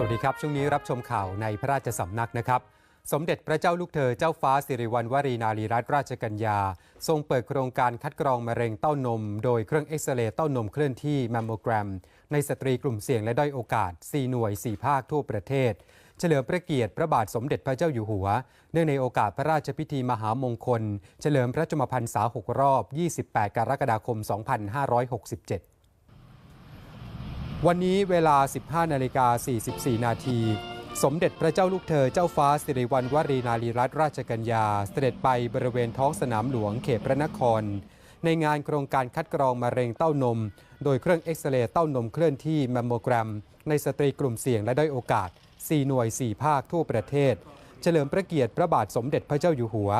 สวัสดีครับ ช่วงนี้รับชมข่าวในพระราชสำนักนะครับ สมเด็จพระเจ้าลูกเธอเจ้าฟ้าสิริวัณวรีนารีรัตนราชกัญญา ทรงเปิดโครงการคัดกรองมะเร็งเต้านม โดยเครื่องเอ็กซเรย์เต้านมเคลื่อนที่แมมโมแกรม ในสตรีกลุ่มเสี่ยงและด้อยโอกาส 4 หน่วย 4 ภาคทั่วประเทศ เฉลิมพระเกียรติพระบาทสมเด็จพระเจ้าอยู่หัว เนื่องในโอกาสพระราชพิธีมหามงคล เฉลิมพระชนมพรรษา 6 รอบ 28 กรกฎาคม 2567 วันนี้เวลา 15 นาฬิกา 44 นาที สมเด็จพระเจ้าลูกเธอเจ้าฟ้าสิริวัณวรีนารีรัตนราชกัญญา เสด็จไปบริเวณท้องสนามหลวงเขตพระนคร ในงานโครงการคัดกรองมะเร็งเต้านม โดยเครื่องเอ็กซเรย์เต้านมเคลื่อนที่แมมโมแกรม ในสตรีกลุ่มเสี่ยงและด้อยโอกาส 4 หน่วย 4 ภาคทั่วประเทศ เฉลิมพระเกียรติพระบาทสมเด็จพระเจ้าอยู่หัว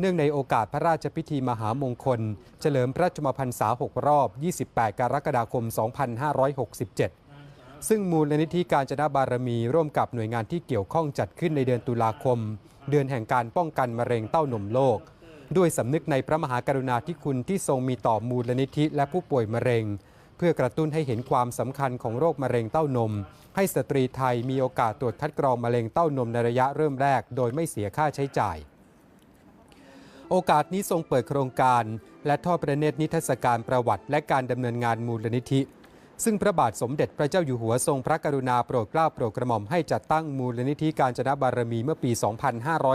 เนื่องในโอกาสพระราชพิธีมหามงคล เฉลิมพระชนมพรรษา 6 รอบ 28 กรกฎาคม 2567 ซึ่งมูลนิธิการจนาบารมีร่วมกับหน่วยงานที่เกี่ยวข้องจัดขึ้นในเดือนตุลาคม เดือนแห่งการป้องกันมะเร็งเต้านมโลก ด้วยสำนึกในพระมหากรุณาธิคุณที่ทรงมีต่อมูลนิธิและผู้ป่วยมะเร็ง เพื่อกระตุ้นให้เห็นความสำคัญของโรคมะเร็งเต้านม ให้สตรีไทยมีโอกาสตรวจคัดกรองมะเร็งเต้านมในระยะเริ่มแรก โดยไม่เสียค่าใช้จ่าย โอกาสนี้ทรงเปิดโครงการ และทอดประเนตรนิทรรศการประวัติ และการดำเนินงานมูลนิธิ ซึ่งพระบาทสมเด็จพระเจ้าอยู่หัวทรงพระกรุณาโปรดเกล้าโปรดกระหม่อมให้จัดตั้งมูลนิธิการจนบารมีเมื่อปี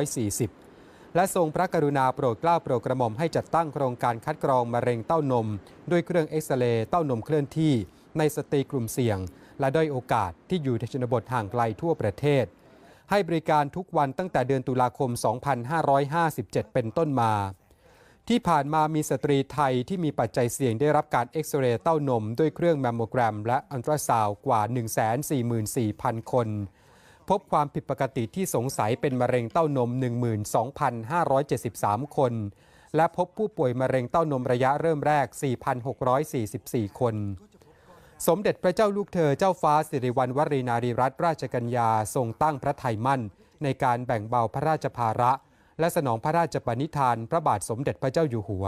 2540 และทรงพระกรุณาโปรดเกล้าโปรดกระหม่อมให้จัดตั้งโครงการคัดกรองมะเร็งเต้านม ด้วยเครื่องเอ็กซเรย์เต้านมเคลื่อนที่ ในสตรีกลุ่มเสี่ยง และด้อยโอกาสที่อยู่ในชนบทห่างไกลทั่วประเทศ ให้บริการทุกวันตั้งแต่เดือนตุลาคม 2557 เป็นต้นมา ที่ผ่านมามีสตรีไทยที่มีปัจจัยเสี่ยงได้รับการเอ็กซเรย์เต้านม ด้วยเครื่องแมมโมแกรม และอัลตราซาวกว่า 144,000 คน พบความผิดปกติที่สงสัยเป็นมะเร็งเต้านม 12,573 คน และพบผู้ป่วยมะเร็งเต้านมระยะเริ่มแรก 4,644 คน สมเด็จพระเจ้าลูกเธอเจ้าฟ้าสิริวัณวรีนารีรัตนราชกัญญาทรงตั้งพระไทยมั่น ในการแบ่งเบาพระราชภาระ และสนองพระราชปณิธาน พระบาทสมเด็จพระเจ้าอยู่หัว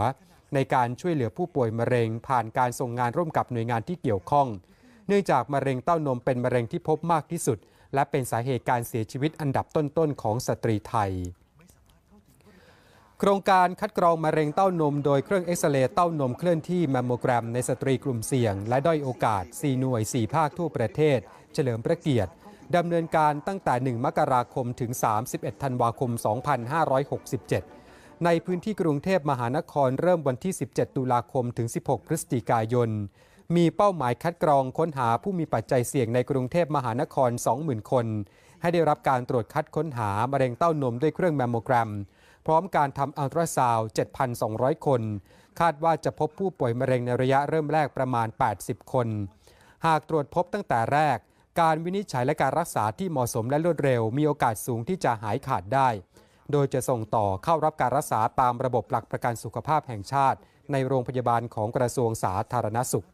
ในการช่วยเหลือผู้ป่วยมะเร็ง ผ่านการส่งงานร่วมกับหน่วยงานที่เกี่ยวข้อง เนื่องจากมะเร็งเต้านมเป็นมะเร็งที่พบมากที่สุด และเป็นสาเหตุการเสียชีวิตอันดับต้นๆของสตรีไทย โครงการคัดกรองมะเร็งเต้านมโดยเครื่องเอ็กซเรย์เต้านมเคลื่อนที่แมมโมแกรมในสตรีกลุ่มเสี่ยง และด้อยโอกาส 4 หน่วย 4 ภาคทั่วประเทศ เฉลิมพระเกียรติดำเนินการตั้งแต่ 1 มกราคมถึง 31 ธันวาคม 2567 ในพื้นที่กรุงเทพมหานครเริ่มวันที่ 17 ตุลาคมถึง 16 พฤศจิกายน มีเป้าหมายคัดกรองค้นหาผู้มีปัจจัยเสี่ยงในกรุงเทพมหานคร 20,000 คน ให้ได้รับการตรวจคัดค้นหามะเร็งเต้านมด้วยเครื่องแมมโมแกรม พร้อมการทำอัลตราซาวด์ 7,200 คน คาดว่าจะพบผู้ป่วยมะเร็งในระยะเริ่มแรกประมาณ 80 คน หากตรวจพบตั้งแต่แรก การวินิจฉัยและการรักษาที่เหมาะสมและรวดเร็ว มีโอกาสสูงที่จะหายขาดได้ โดยจะส่งต่อเข้ารับการรักษาตามระบบหลักประกันสุขภาพแห่งชาติ ในโรงพยาบาลของกระทรวงสาธารณสุข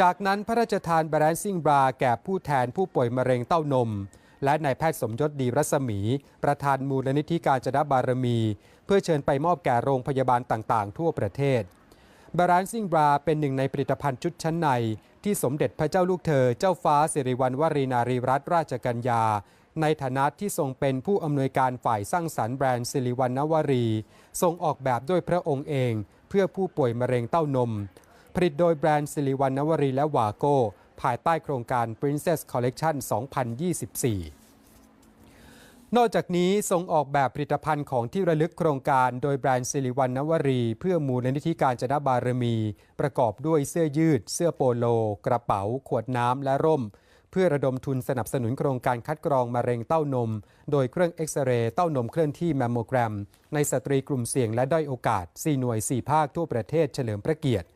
จากนั้นพระราชทานแบรนซิงบราแก่ผู้แทนผู้ป่วยมะเร็งเต้านม และนายแพทย์สมยศดีรัศมี ประธานมูลนิธิการจนบารมี เพื่อเชิญไปมอบแก่โรงพยาบาลต่างๆ ทั่วประเทศบารานซิงบราเป็นหนึ่งในผลิตภัณฑ์ชุดชั้นใน ที่สมเด็จพระเจ้าลูกเธอ เจ้าฟ้าสิริวัณวรีนารีรัตนราชกัญญาในฐานะที่ทรงเป็นผู้อำนวยการฝ่ายสร้างสรรค์แบรนด์สิริวัณนวรี ทรงออกแบบด้วยพระองค์เอง เพื่อผู้ป่วยมะเร็งเต้านม ผลิตโดยแบรนด์สิริวัณนวรีและวาโก้ ภายใต้โครงการ Princess Collection 2024 นอกจากนี้ทรงออกแบบผลิตภัณฑ์ของที่ระลึกโครงการ โดยแบรนด์สิริวัณนวรี เพื่อมูลนิธิการจนบารมี ประกอบด้วยเสื้อยืด เสื้อโปโล กระเป๋า ขวดน้ำและร่มเพื่อระดมทุนสนับสนุนโครงการคัดกรองมะเร็งเต้านม โดยเครื่องเอ็กซเรย์เต้านมเคลื่อนที่แมมโมแกรม ในสตรีกลุ่มเสี่ยงและด้อยโอกาส 4 หน่วย 4 ภาคทั่วประเทศเฉลิมพระเกียรติ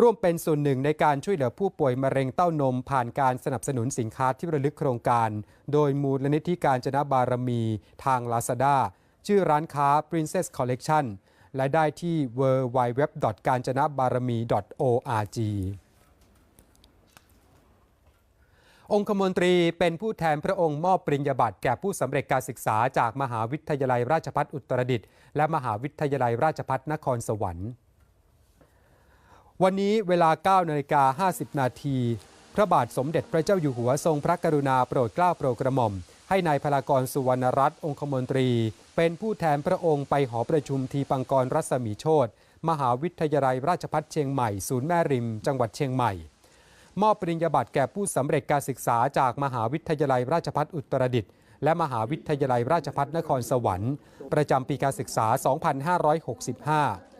ร่วมเป็นส่วนหนึ่งในการช่วยเหลือผู้ป่วยมะเร็งเต้านม ผ่านการสนับสนุนสินค้าที่ระลึกโครงการ โดยมูลนิธิการจนบารมีทาง Lazada ชื่อร้านค้า Princess Collection และได้ที่ w w w k a n j a n a b a r a m i org องคมนตรีเป็นผู้แทนพระองค์มอบปริญญาบัตรแก่ผู้สำเร็จการศึกษาจากมหาวิทยาลัยราชภัฏอุตรดิตถ์และมหาวิทยาลัยราชภัฏนครสวรรค์ วันนี้เวลา9นาฬิกา50 นาที พระบาทสมเด็จพระเจ้าอยู่หัวทรงพระกรุณาโปรดเกล้าโปรดกระหม่อม ให้นายพลากรสุวรรณรัตน์องคมนตรี เป็นผู้แทนพระองค์ไปหอประชุมทีปังกรรัศมีโชตมหาวิทยาลัยราชภัฏเชียงใหม่ ศูนย์แม่ริม จังหวัดเชียงใหม่ มอบปริญญาบัตรแก่ผู้สำเร็จการศึกษาจากมหาวิทยาลัยราชภัฏอุตรดิตถ์และมหาวิทยาลัยราชภัฏนครสวรรค์ ประจำปีการศึกษา 2565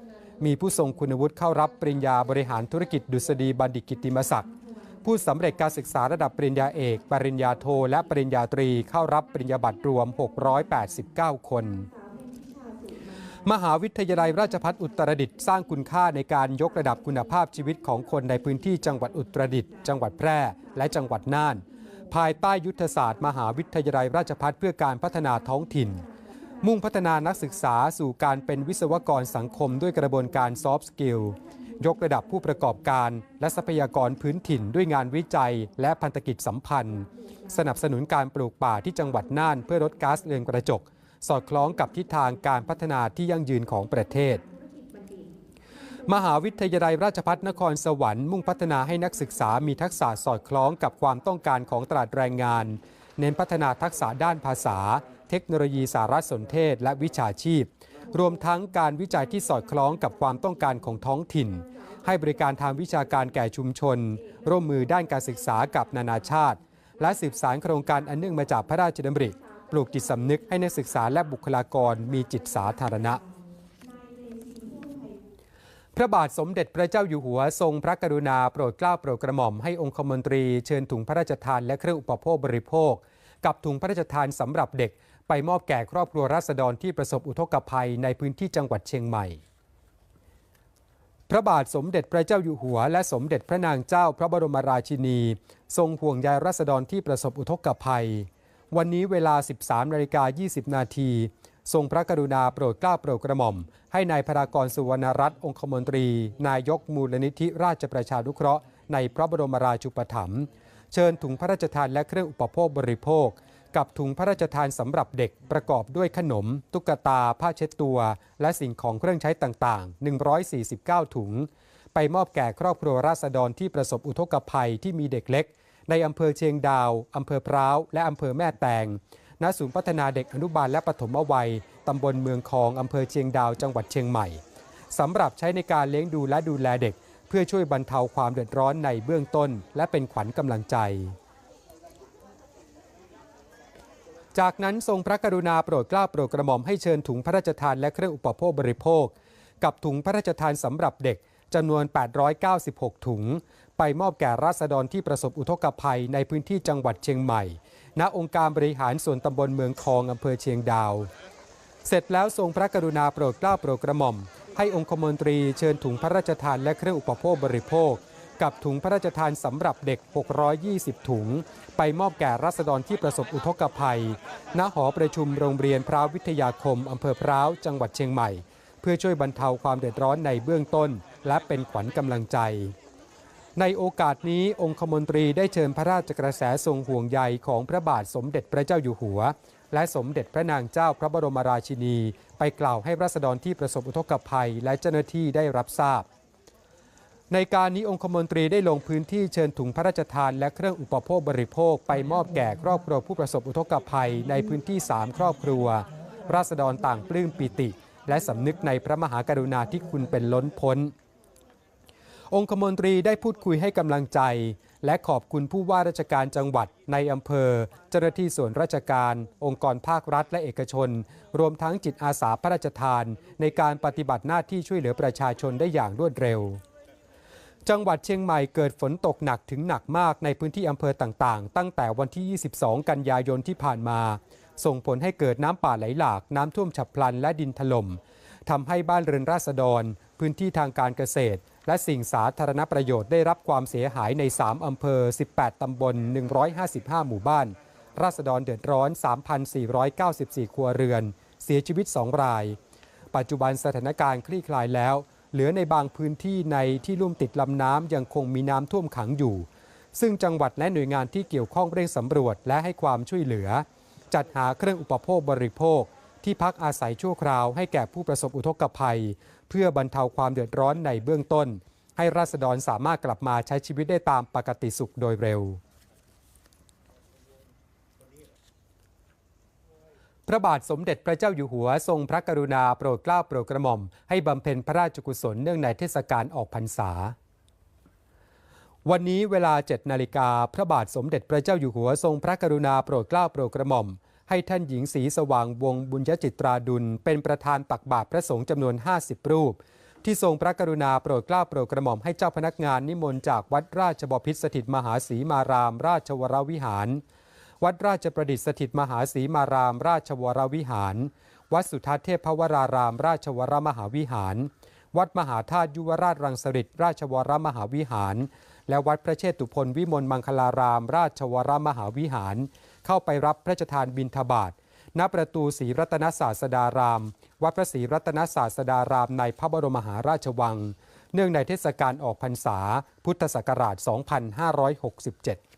มีผู้ทรงคุณวุฒิเข้ารับปริญญาบริหารธุรกิจดุษฎีบัณฑิตกิติมศักดิ์ผู้สำเร็จการศึกษาระดับปริญญาเอก ปริญญาโท และปริญญาตรีเข้ารับปริญญาบัตรรวม 689 คน มหาวิทยาลัยราชภัฏอุตรดิตถ์สร้างคุณค่าในการยกระดับคุณภาพชีวิตของคนในพื้นที่จังหวัดอุตรดิตถ์จังหวัดแพร่ และจังหวัดน่าน ภายใต้ยุทธศาสตร์ มหาวิทยาลัยราชภัฏเพื่อการพัฒนาท้องถิ่น มุ่งพัฒนานักศึกษาสู่การเป็นวิศวกรสังคมด้วยกระบวนการซอฟต์สกิลยกระดับผู้ประกอบการ และทรัพยากรพื้นถิ่นด้วยงานวิจัย และพันธกิจสัมพันธ์ สนับสนุนการปลูกป่าที่จังหวัดน่านเพื่อลดก๊าซเรือนกระจก สอดคล้องกับทิศทางการพัฒนาที่ยั่งยืนของประเทศ มหาวิทยาลัยราชภัฏนครสวรรค์มุ่งพัฒนาให้นักศึกษามีทักษะสอดคล้องกับความต้องการของตลาดแรงงาน เน้นพัฒนาทักษะด้านภาษา เทคโนโลยีสารสนเทศ และวิชาชีพ รวมทั้งการวิจัยที่สอดคล้องกับความต้องการของท้องถิ่น ให้บริการทางวิชาการแก่ชุมชน ร่วมมือด้านการศึกษากับนานาชาติ และสืบสารโครงการอันเนื่องมาจากพระราชดำริปลูกจิตสำนึกให้นักศึกษาและบุคลากรมีจิตสาธารณะ พระบาทสมเด็จพระเจ้าอยู่หัวทรงพระกรุณาโปรดเกล้าโปรดกระหม่อมให้องคมนตรีเชิญถุงพระราชทานและเครื่องอุปโภคบริโภค กับถุงพระราชทานสำหรับเด็ก ไปมอบแก่ครอบครัวราษฎรที่ประสบอุทกภัยในพื้นที่จังหวัดเชียงใหม่ พระบาทสมเด็จพระเจ้าอยู่หัว และสมเด็จพระนางเจ้าพระบรมราชินี ทรงห่วงใยราษฎรที่ประสบอุทกภัย วันนี้เวลา 13นาฬิกา20 นาทีทรงพระกรุณาโปรดเกล้าโปรดกระหม่อม ให้นายพรากรสุวรรณรัตน์องคมนตรี นายกมูลนิธิราชประชานุเคราะห์ในพระบรมราชูปถัมภ์เชิญถุงพระราชทานและเครื่องอุปโภคบริโภค กับถุงพระราชทานสำหรับเด็กประกอบด้วยขนม ตุ๊กตา ผ้าเช็ดตัว และสิ่งของเครื่องใช้ต่างๆ 149 ถุง ไปมอบแก่ครอบครัวราษฎรที่ประสบอุทกภัยที่มีเด็กเล็ก ในอำเภอเชียงดาว อำเภอพร้าว และอำเภอแม่แตงณศูนย์พัฒนาเด็กอนุบาลและปฐมวัยตำบลเมืองคองอำเภอเชียงดาวจังหวัดเชียงใหม่สำหรับใช้ในการเลี้ยงดูและดูแลเด็ก เพื่อช่วยบรรเทาความเดือดร้อนในเบื้องต้น และเป็นขวัญกำลังใจ จากนั้นทรงพระกรุณาโปรดเกล้าโปรดกระหม่อมให้เชิญถุงพระราชทานและเครื่องอุปโภคบริโภค กับถุงพระราชทานสำหรับเด็กจำนวน 896 ถุง ไปมอบแก่ราษฎรที่ประสบอุทกภัยในพื้นที่จังหวัดเชียงใหม่ ณ องค์การบริหารส่วนตำบลเมืองคองอำเภอเชียงดาว เสร็จแล้วทรงพระกรุณาโปรดเกล้าโปรดกระหม่อม ให้องคมนตรีเชิญถุงพระราชทานและเครื่องอุปโภคบริโภค กับถุงพระราชทานสำหรับเด็ก 620 ถุง ไปมอบแก่ราษฎรที่ประสบอุทกภัย ณ หอประชุมโรงเรียนพร้าววิทยาคมอำเภอพร้าวจังหวัดเชียงใหม่ เพื่อช่วยบรรเทาความเดือดร้อนในเบื้องต้น และเป็นขวัญกำลังใจ ในโอกาสนี้องคมนตรีได้เชิญพระราชกระแสทรงห่วงใยของพระบาทสมเด็จพระเจ้าอยู่หัว และสมเด็จพระนางเจ้าพระบรมราชินี ไปกล่าวให้ราษฎรที่ประสบอุทกภัย และเจ้าหน้าที่ได้รับทราบ ในการนี้องคมนตรีได้ลงพื้นที่เชิญถุงพระราชทานและเครื่องอุปโภคบริโภคไปมอบแก่ครอบครัวผู้ประสบอุทกภัยในพื้นที่ 3 ครอบครัว ราษฎรต่างปลื้มปิติ และสำนึกในพระมหากรุณาธิคุณเป็นล้นพ้น องคมนตรีได้พูดคุยให้กำลังใจ และขอบคุณผู้ว่าราชการจังหวัดในอำเภอ เจ้าหน้าที่ส่วนราชการ องค์กรภาครัฐและเอกชน รวมทั้งจิตอาสาพระราชทาน ในการปฏิบัติหน้าที่ช่วยเหลือประชาชนได้อย่างรวดเร็ว จังหวัดเชียงใหม่เกิดฝนตกหนักถึงหนักมากในพื้นที่อำเภอต่างๆ ตั้งแต่วันที่ 22 กันยายนที่ผ่านมา ส่งผลให้เกิดน้ำป่าไหลหลาก น้ำท่วมฉับพลันและดินถล่มทำให้บ้านเรือนราษฎร พื้นที่ทางการเกษตร และสิ่งสาธารณประโยชน์ได้รับความเสียหายใน 3 อำเภอ 18 ตำบล 155 หมู่บ้าน ราษฎรเดือดร้อน 3,494 ครัวเรือน เสียชีวิต 2 ราย ปัจจุบันสถานการณ์คลี่คลายแล้ว เหลือในบางพื้นที่ในที่ลุ่มติดลำน้ำยังคงมีน้ำท่วมขังอยู่ ซึ่งจังหวัดและหน่วยงานที่เกี่ยวข้องเร่งสำรวจและให้ความช่วยเหลือ จัดหาเครื่องอุปโภคบริโภค ที่พักอาศัยชั่วคราวให้แก่ผู้ประสบอุทกภัย เพื่อบรรเทาความเดือดร้อนในเบื้องต้น ให้ราษฎรสามารถกลับมาใช้ชีวิตได้ตามปกติสุขโดยเร็ว ระบาทสมเด็จพระเจ้าอยู่หัวทรงพระกรุณาโปรดเกล้าโปรดกระหม่อม ให้บำเพ็ญพระราชกุศลเนื่องในเทศกาลออกพรรษา วันนี้เวลา7นาฬิกาพระบาทสมเด็จพระเจ้าอยู่หัวทรงพระกรุณาโปรดเกล้าโปรดกระหม่อม ให้ท่านหญิงศรีสว่างวงบุญยจิตราดุล เป็นประธานตักบาตรพระสงฆ์จำนวน 50 รูป ที่ทรงพระกรุณาโปรดเกล้าโปรดกระหม่อมให้เจ้าพนักงานนิมนต์จากวัดราชบพิตรสถิตมหาศรีมารามราชวรวิหาร วัดราชประดิษฐ์สถิตมหาศรีมาราม ราชวรวิหาร วัดสุทัศน์เทพวราราม ราชวรมหาวิหาร วัดมหาธาตุยุวราชรังสฤษราชวรมหาวิหาร และวัดพระเชตุพนวิมลมังคลาราม ราชวรมหาวิหาร เข้าไปรับพระราชทานบิณฑบาตณประตูศรีรัตนศาสดาราม วัดพระศรีรัตนศาสดารามในพระบรมมหาราชวัง เนื่องในเทศกาลออกพรรษา พุทธศักราช 2567